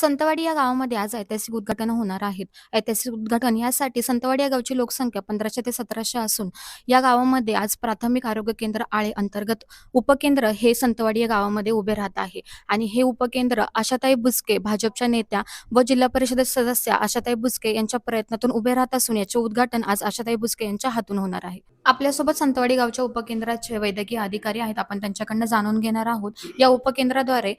संतवाडी या गावामध्ये आज ऐतिहासिक उद्घाटन होणार आहेत. ऐतिहासिक उद्घाटन यासाठी संतवाडी या गावची लोकसंख्या पंधराशे ते सतराशे असून या गावामध्ये आज प्राथमिक आरोग्य केंद्र आळे अंतर्गत उपकेंद्र हे संतवाडी या गावामध्ये उभे राहत आहे. आणि हे उपकेंद्र आशाताई बुचके भाजपच्या नेत्या व जिल्हा परिषद सदस्या आशाताई बुचके यांच्या प्रयत्नातून उभे राहत असून याचे उद्घाटन आज आशाताई बुचके यांच्या हातून होणार आहे. आपल्यासोबत संतवाडी गावच्या उपकेंद्राचे वैद्यकीय अधिकारी आहेत. आपण त्यांच्याकडनं जाणून घेणार आहोत. या उपकेंद्राद्वारे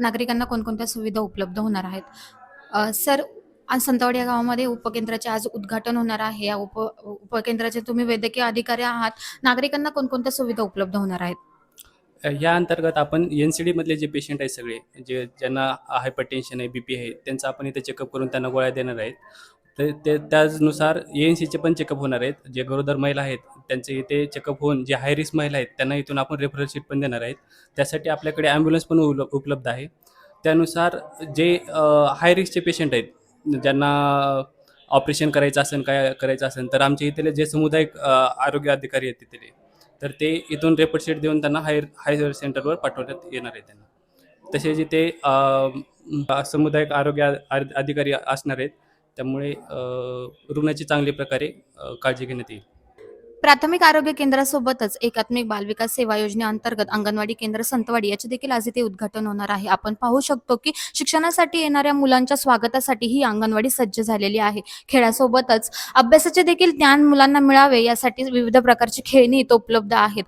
नागरिकांना कोणकोणत्या सुविधा उपलब्ध होणार आहेत? सर आज संतवाडी या गावामध्ये उपकेंद्राचे आज उद्घाटन होणार आहे. या उप उपकेंद्राचे तुम्ही वैद्यकीय अधिकारी आहात. नागरिकांना कोणकोणत्या सुविधा उपलब्ध होणार आहेत? या अंतर्गत आपण एन सी डीमधले जे पेशंट आहेत सगळे जे ज्यांना हायपरटेन्शन आहे बी पी आहे त्यांचं आपण इथे चेकअप करून त्यांना गोळ्या देणार आहेत. तर ते त्याचनुसार ए एन सीचे पण चेकअप होणार आहेत. जे गरोदर महिला आहेत त्यांचे इथे चेकअप होऊन जे हाय रिस्क महिला आहेत त्यांना इथून आपण रेफरल शीट पण देणार आहेत. त्यासाठी आपल्याकडे ॲम्ब्युलन्स पण उल उपलब्ध आहे. त्यानुसार जे हाय रिस्कचे पेशंट आहेत ज्यांना ऑपरेशन करायचं असेल काय करायचं असेल तर आमच्या इथले जे समुदायिक आरोग्य अधिकारी आहेत तिथले तर ते इथून रेपोर्ट शीट देऊन त्यांना हायर हायर सेंटरवर पाठवण्यात येणार आहे त्यांना. तसेच जिथे समुदायिक आरोग्य अधिकारी असणार आहेत. त्यामुळे रुग्णाची चांगली प्रकारे काळजी घेण्यात येईल. प्राथमिक आरोग्य केंद्रासोबतच एकात्मिक बालविकास सेवा योजनेअंतर्गत अंगणवाडी केंद्र संतवाडी याचे देखील आज इथे उद्घाटन होणार आहे. आपण पाहू शकतो की शिक्षणासाठी येणाऱ्या मुलांच्या स्वागतासाठी ही अंगणवाडी सज्ज झालेली आहे. खेळासोबतच अभ्यासाचे देखील ज्ञान मुलांना मिळावे यासाठी विविध प्रकारची खेळणी इथं उपलब्ध आहेत.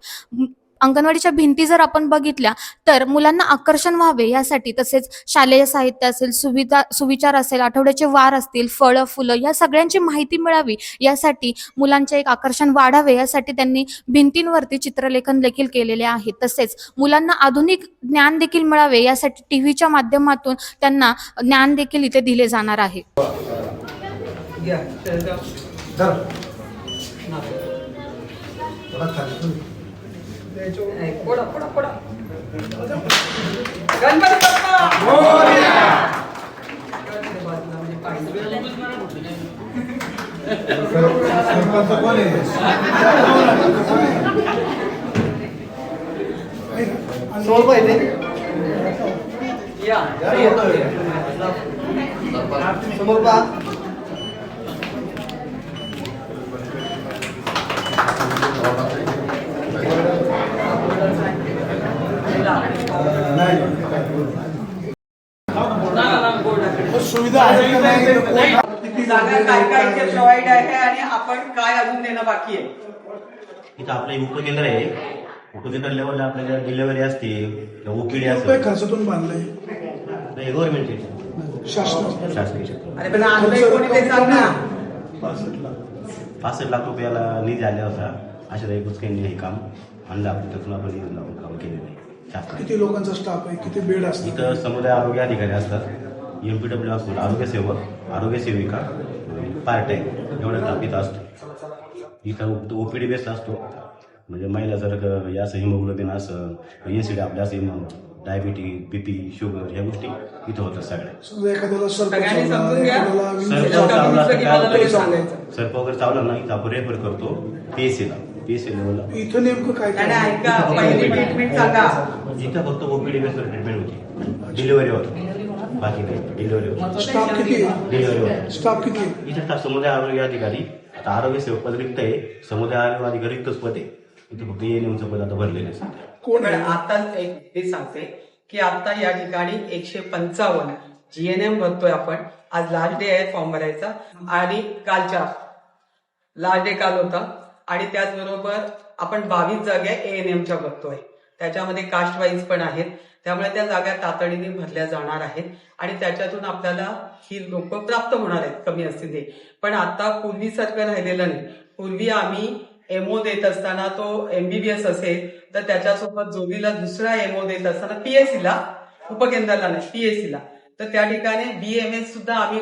अंगणवाडीच्या भिंती जर आपण बघितल्या तर मुलांना आकर्षण व्हावे यासाठी तसेच शालेय साहित्य असेल सुविधा सुविचार असेल आठवड्याचे वार असतील फळं फुलं या सगळ्यांची माहिती मिळावी यासाठी मुलांचे एक आकर्षण वाढावे यासाठी त्यांनी भिंतींवरती चित्रलेखन देखील केलेले आहे. तसेच मुलांना आधुनिक ज्ञान देखील मिळावे यासाठी टीव्हीच्या माध्यमातून त्यांना ज्ञान देखील इथे दिले जाणार आहे. घ्या शेळगाव. नाही, पोडा, पोडा, पोडा. गणपती बाप्पा! गणपती बाजूला म्हणजे पाहिजे. या. समोर पहा सुविधा जागा काय काय इथे प्रोव्हाइड आहे आणि आपण काय अजून देणं बाकी आहे? इथं आपलं उपकेंद्र आहे. उपकेंद्र लेवलला आपल्याला डिलेव्हरी असते रुपये असते. खर्चातून बांधलंय? गव्हर्नमेंट शासनाचं. शासकीय अरे पण आणलंय कोणी ते सांग ना? पासष्ट लाख. रुपयाला निधी आला होता. अशा काही हे काम. आणलं आपण त्यातून आपण निधी लावून काम केलेलं आहे. किती लोकांचा स्टाफ आहे? किती बेड असतात? इथं समुदाय आरोग्य अधिकारी असतात. एम पी डब्ल्यू असतो आरोग्य सेवक आरोग्य सेविका पार्ट टाईम एवढा स्टाफ इथं असतो. इथं ओपीडी बेस असतो. म्हणजे महिला जर क- या असं हिमोग्लोबिन असं एनसीडी आपल्या असं डायबिटीज बीपी शुगर ह्या गोष्टी इथं होतात सगळ्या. एखाद्याला चावला, वगैरे चावला ना इथं आपण रेफर करतो पीएससीला पीएससी लेवलला इथं नेमकं काय नाही काय नाही, ऐका पहिली ट्रीटमेंट सांगा. इथं फक्त ओपीडी बेसवर ट्रीटमेंट होती. डिलिव्हरी होती. बाकी नाही डिलिव्हरी होती. स्टाफ किती? डिलिव्हरी होती. स्टाफ किती? आहे इथे स्टाफ समुदाय आरोग्य अधिकारी आता आरोग्य सेवक पद रिक्त आहे. समुदाय आरोग्य अधिकारी रिक्तच पद आहे. इथे फक्त एएनएमचं पद आता भरलेलं आहे सध्या. कोण पण आहे? आता एक हे सांगते की आता या ठिकाणी एकशे पंचावन्न जीएनएम भरतोय आपण. आज लास्ट डे आहे फॉर्म भरायचा. आणि कालच्या लास्ट डे काल होता. आणि त्याचबरोबर आपण बावीस जागा एएनएमच्या बघतोय. त्याच्यामध्ये कास्ट वाईज पण आहेत. त्यामुळे त्या जागा तातडीने भरल्या जाणार आहेत. आणि त्याच्यातून आपल्याला ही लोक प्राप्त होणार आहेत कमी असतील पण आता पूर्वीसारखं राहिलेलं नाही. पूर्वी आम्ही एमओ देत असताना तो एमबीबीएस असेल तर त्याच्यासोबत जोडीला दुसरा एमओ देत असताना पीएससीला उपकेंद्राला नाही पीएससीला तर त्या ठिकाणी बीएमएस सुद्धा आम्ही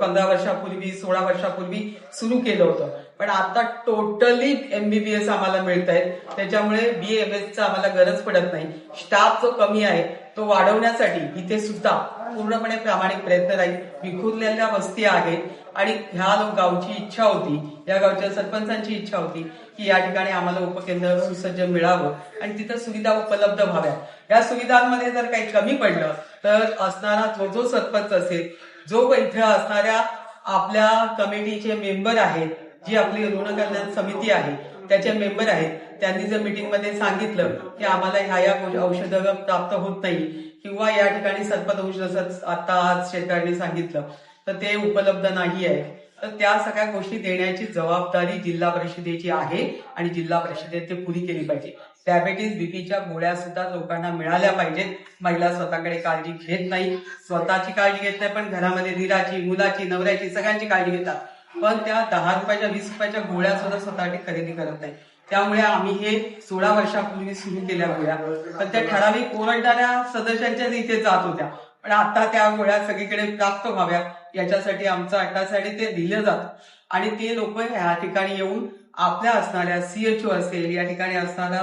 पंधरा वर्षापूर्वी सोळा वर्षापूर्वी सुरू केलं होतं. पण आता टोटली एमबीबीएस आम्हाला मिळत आहेत त्याच्यामुळे बीएमएसचं आम्हाला गरज पडत नाही. स्टाफ जो कमी आहे तो वाढवण्यासाठी इथे सुद्धा पूर्णपणे प्रामाणिक प्रयत्न राहील. विखुरलेल्या वस्ती आहेत. आणि ह्या गावची इच्छा होती या गावच्या सरपंचांची इच्छा होती की या ठिकाणी आम्हाला उपकेंद्र सुसज्ज मिळावं. आणि तिथं सुविधा उपलब्ध व्हाव्या. या सुविधांमध्ये जर काही कमी पडलं तर असणारा जो जो सरपंच असेल जो इथे असणाऱ्या आपल्या कमिटीचे मेंबर आहेत जी आपली ऋण कल्याण समिती आहे त्याचे मेंबर आहेत त्यांनी जर मीटिंगमध्ये सांगितलं की आम्हाला ह्या या औषधं प्राप्त होत नाही किंवा या ठिकाणी सरपत औषध जसं आता आज शेतकऱ्यांनी सांगितलं तर ते उपलब्ध नाही आहे. तर त्या सगळ्या गोष्टी देण्याची जबाबदारी जिल्हा परिषदेची आहे आणि जिल्हा परिषदेत ते पुरी केली पाहिजे. डायबेटीस बीपीच्या गोळ्या सुद्धा लोकांना मिळाल्या पाहिजेत. महिला स्वतःकडे काळजी घेत नाही. स्वतःची काळजी घेत नाही पण घरामध्ये धीराची मुलाची नवऱ्याची सगळ्यांची काळजी घेतात. पण त्या दहा रुपयाच्या वीस रुपयाच्या गोळ्या सुद्धा स्वतःसाठी खरेदी करत नाही. त्यामुळे आम्ही हे सोळा वर्षापूर्वी सुरू केल्या गोळ्या. पण त्या ठराविक ओरडणाऱ्या सदस्यांच्याच इथे जात होत्या. पण आता त्या गोळ्या सगळीकडे प्राप्त व्हाव्या याच्यासाठी आमचं अट्टासाठी ते दिलं जातं. आणि ते लोक ह्या ठिकाणी येऊन आपल्या असणाऱ्या सीएचओ असेल या ठिकाणी असणारा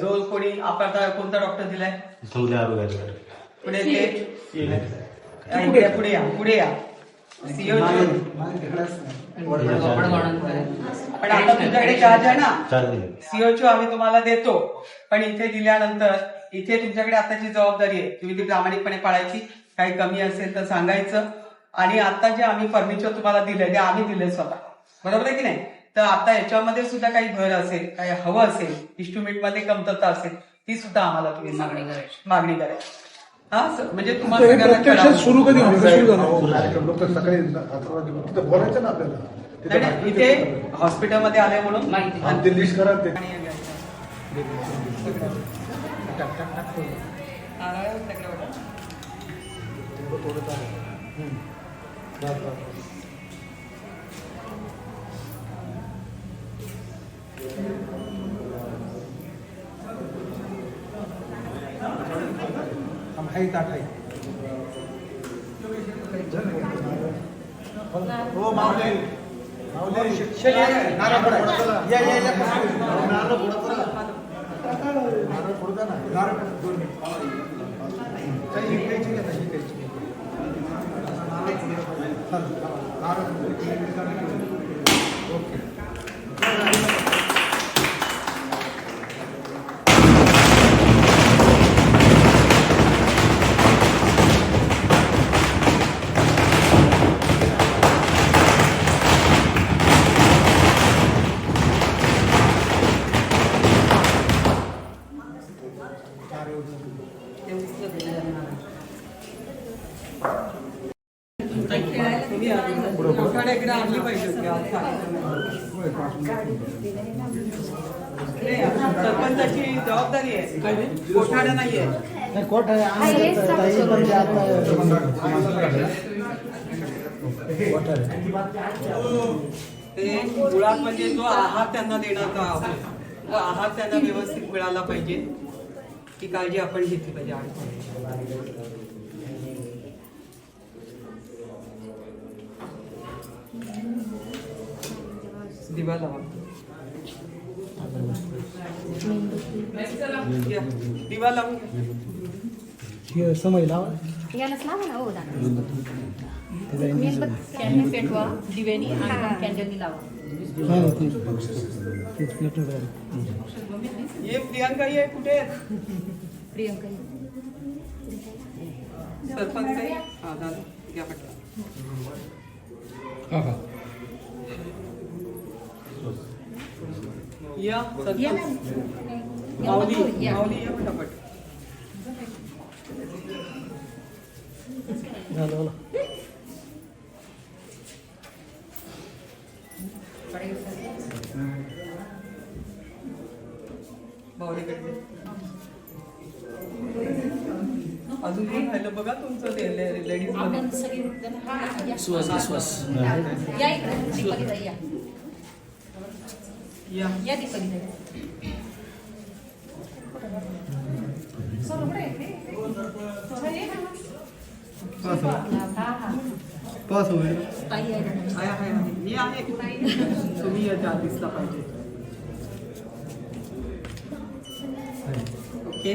जो कोणी आपल्याला कोणता डॉक्टर दिलाय? पुढे ते पुढे या पुढे या. पण आता तुमच्याकडे चार्ज आहे ना सीओची आम्ही तुम्हाला देतो. पण इथे दिल्यानंतर इथे तुमच्याकडे आताची जबाबदारी आहे. तुम्ही ती प्रामाणिकपणे पाळायची. काही कमी असेल तर सांगायचं. आणि आता जे आम्ही फर्निचर तुम्हाला दिलंय ते आम्ही दिले स्वतः. बरोबर आहे की नाही? तर आता याच्यामध्ये सुद्धा काही भर असेल काही हवं असेल इन्स्ट्रुमेंटमध्ये कमतरता असेल ती सुद्धा आम्हाला तुम्ही मागणी करायची. मागणी करायची. हा म्हणजे तुम्हाला हे कळावं. सुरू कधी लोक सकाळी वाजे तिथं बोलायचं ना आपल्याला. इथे हॉस्पिटलमध्ये आले म्हणून आणि ते लिस्ट करा ते हो माऊली माऊली नारळ फोडा. या या या नारळ फोडा. नारळ ना. नारळ दोन का? चालेल, नारळ तुम्ही आमच्याकडे आणली पाहिजे नाही, सरपंचाची जबाबदारी आहे कोठाडा नाहीये ते मुळात म्हणजे जो आहार त्यांना देण्याचा तो आहार त्यांना व्यवस्थित मिळाला पाहिजे ती काळजी आपण घेतली पाहिजे दिवा लावा या, दिवा लावून. समय लावा यालाच लावा ना हो दादा कॅन्डल पेटवा दिव्यानी आणि कॅन्डलनी लावा ये प्रियांका ये कुठे? प्रियंका सरपंच आहे? हा, दादा, घ्या पटकन. या या ना. माऊली या. माऊली या माऊलीकडे. दे. अजून राहिलं बघा तुमचं ते लेडीज जण हा, या. या या या या दीपाली ताई. हा, हा. ताई आहे. आहे आहे आहे. मी आहे तुम्ही याच्या दिसला पाहिजे ओके